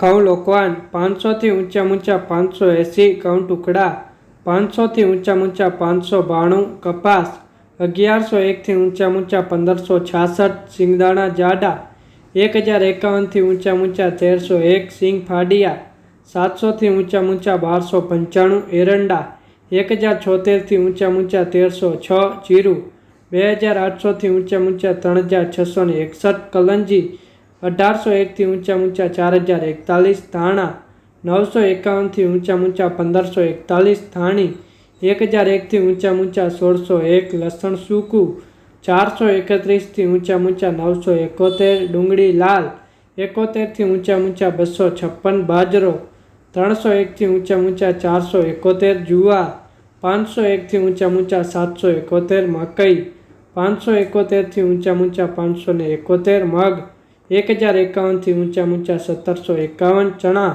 ઘઉં લોકવાન, પાંચસોથી ઊંચા ઊંચા પાંચસો એંસી ઘઉં ટુકડા, પાંચસોથી ઊંચા ઊંચા પાંચસો બાણું કપાસ, અગિયારસો એકથી ઊંચા ઊંચા પંદરસો છાસઠ સિંગદાણા જાડા, એક હજાર એકાવનથી ઊંચા ઊંચા તેરસો એક સિંગ ફાડિયા, સાતસોથી ઊંચા ઊંચા બારસો પંચાણું એરંડા, એક હજાર છોતેરથી ઊંચા ઊંચા તેરસો છ જીરું, બે હજાર આઠસોથી ઊંચા ઊંચા ત્રણ હજાર છસો એકસઠ કલંજી અઢારસો એકથી ઊંચા ઊંચા ચાર હજાર એકતાલીસ ધાણા નવસો એકાવનથી ઊંચા ઊંચા પંદરસો એકતાલીસ ધાણી એક હજાર એકથી ઊંચા ઊંચા સોળસો એક લસણ સૂકું ચારસો એકત્રીસથી ઊંચા ઊંચા નવસો એકોતેર ડુંગળી લાલ, એકોતેરથી ઊંચા ઊંચા બસો છપ્પન બાજરો ત્રણસો એકથી ઊંચા ઊંચા ચારસો એકોતેર જુવાર પાંચસો એકથી ઊંચા ઊંચા સાતસો એકોતેર મકઈ પાંચસો એકોતેરથી ઊંચા ઊંચા પાંચસો ને એકોતેર મગ એક હજાર એકાવનથી ઊંચા ઊંચા સત્તરસો એકાવન ચણા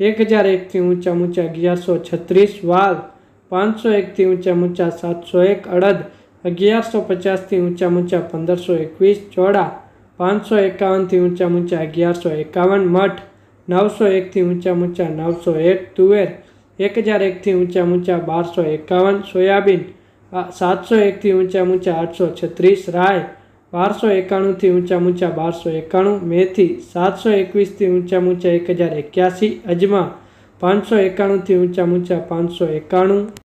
એક હજાર એકથી ઊંચા ઊંચા અગિયારસો છત્રીસ વાલ પાંચસો એકથી ઊંચા ઊંચા સાતસો એક અડદ અગિયારસો પચાસથી ઊંચા ઊંચા પંદરસો એકવીસ ચોડા પાંચસો એકાવનથી ઊંચા ઊંચા અગિયારસો એકાવન મઠ નવસો એકથી ઊંચા ઊંચા નવસો એક તુવેર એક હજાર એકથી ઊંચા ઊંચા બારસો એકાવન સોયાબીન આ સાતસો એકથી ઊંચા ઊંચા આઠસો છત્રીસ રાય બારસો એકાણુંથી ઊંચા ઊંચા બારસો એકાણું, મેથી સાતસો એકવીસથી ઊંચા ઊંચા એક હજાર એક્યાસી, અજમા પાંચસો એકાણુંથી ઊંચા ઊંચા પાંચસો એકાણું.